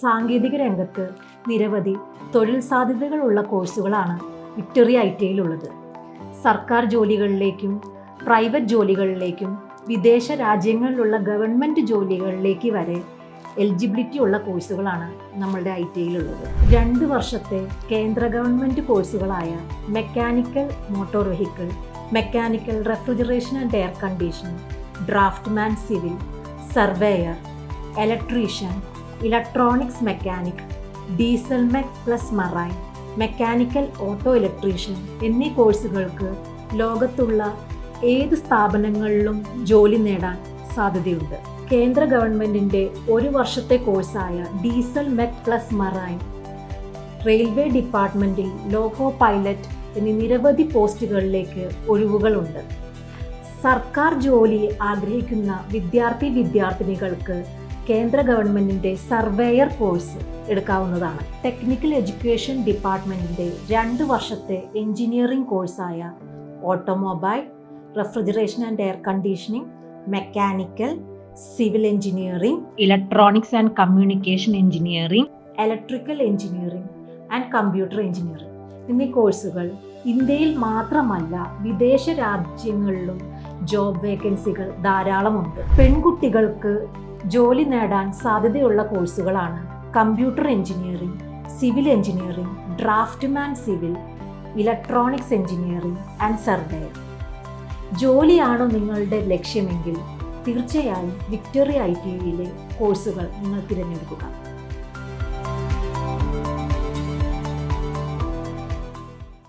സാങ്കേതിക രംഗത്ത് നിരവധി തൊഴിൽ സാധ്യതകളുള്ള കോഴ്സുകളാണ് വിക്ടോറിയ ഐ ടി ഐയിലുള്ളത് സർക്കാർ ജോലികളിലേക്കും പ്രൈവറ്റ് ജോലികളിലേക്കും വിദേശ രാജ്യങ്ങളിലുള്ള ഗവൺമെന്റ് ജോലികളിലേക്ക് വരെ എലിജിബിലിറ്റി ഉള്ള കോഴ്സുകളാണ് നമ്മളുടെ ഐ ടി ഐയിലുള്ളത് രണ്ട് വർഷത്തെ കേന്ദ്ര government കോഴ്സുകളായ mechanical motor vehicle mechanical refrigeration and air conditioning draughtsman civil surveyor electrician electronics mechanic diesel mech plus marine mechanical auto electrician എന്നീ കോഴ്സുകൾക്ക് ലോകത്തുള്ള ഏത് സ്ഥാപനങ്ങളിലും ജോലി നേടാൻ സാധ്യതയുണ്ട്. കേന്ദ്ര ഗവൺമെന്റിന്റെ ഒരു വർഷത്തെ കോഴ്സായ diesel mech plus marine railway ഡിപ്പാർട്ട്മെന്റിൽ ലോക്കോ പൈലറ്റ് എന്നീ നിരവധി പോസ്റ്റുകളിലേക്ക് ഒഴിവുകളുണ്ട്. സർക്കാർ ജോലി ആഗ്രഹിക്കുന്ന വിദ്യാർത്ഥി വിദ്യാർത്ഥിനികൾക്ക് കേന്ദ്ര ഗവൺമെന്റിന്റെ സർവേയർ കോഴ്സ് എടുക്കാവുന്നതാണ്. ടെക്നിക്കൽ എഡ്യൂക്കേഷൻ ഡിപ്പാർട്ട്മെന്റിന്റെ രണ്ട് വർഷത്തെ engineering കോഴ്സായ automobile refrigeration and air conditioning mechanical civil engineering electronics and communication engineering electrical engineering and computer engineering എന്നീ കോഴ്സുകൾ ഇന്ത്യയിൽ മാത്രമല്ല വിദേശ രാജ്യങ്ങളിലും ജോബ് വേക്കൻസികൾ ധാരാളമുണ്ട്. പെൺകുട്ടികൾക്ക് ജോലി നേടാൻ സാധ്യതയുള്ള കോഴ്സുകളാണ് computer engineering civil engineering draughtsman civil electronics engineering and survey. ജോലിയാണോ നിങ്ങളുടെ ലക്ഷ്യമെങ്കിൽ തീർച്ചയായും വിക്ടോറിയ ഐ ടി ഐയിലെ കോഴ്സുകൾ നിങ്ങൾ തിരഞ്ഞെടുക്കുക.